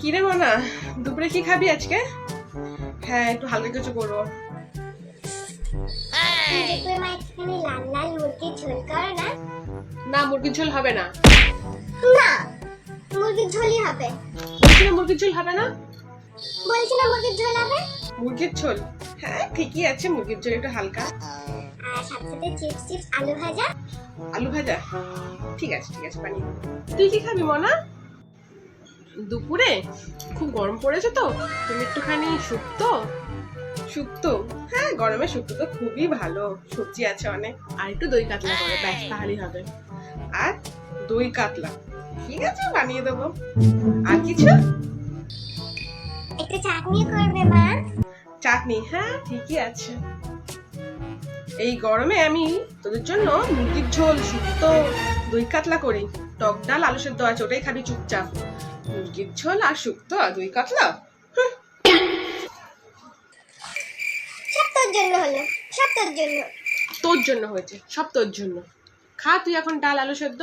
কিরে মানা দুপুরে কি খাবি আজকে? হ্যাঁ একটু হালকা কিছু করব। না? না মুরগির ঝোল হবে না। না মুরগির ঝোলই হবে। বলছি না মুরগির ঝোল হবে না? বলছি না মুরগির ঝোল হবে? মুরগির ঝোল? হ্যাঁ ঠিকই আছে মুরগির ঝোল একটু হালকা। আর সাথে সাথে চিপস চিপস আলু ভাজা। আলু ভাজা? ঠিক আছে ঠিক আছে তুই কি খাবি মনা? দুপুরে? খুব গরম পড়েছে তো তুমি একটুখানি শুক্তো? শুক্তো? হ্যাঁ গরমে শুক্তো তো খুবই ভালো সবজি আছে অনেক। আর একটু দই কাতলা করে ব্যাস তাহলেই হবে। আর দই কাতলা ঠিক আছে বানিয়ে দেবো। আর কিছু? একটু চাটনি করবে মা। চাটনি হ্যাঁ ঠিকই আছে। এই গরমে আমি তোদের জন্য মুরগির ঝোল শুক্তো দই কাতলা করি। টক ডাল আলু সেদ্ধ আছে ওটাই খাবি চুপচাপ। মুরগির ঝোল আর শুক্তো আর দই কাতলা। সব তোর জন্য হলো সব তোর জন্য। তোর জন্য হয়েছে সব তোর জন্য। খা তুই এখন ডাল আলু সেদ্ধ।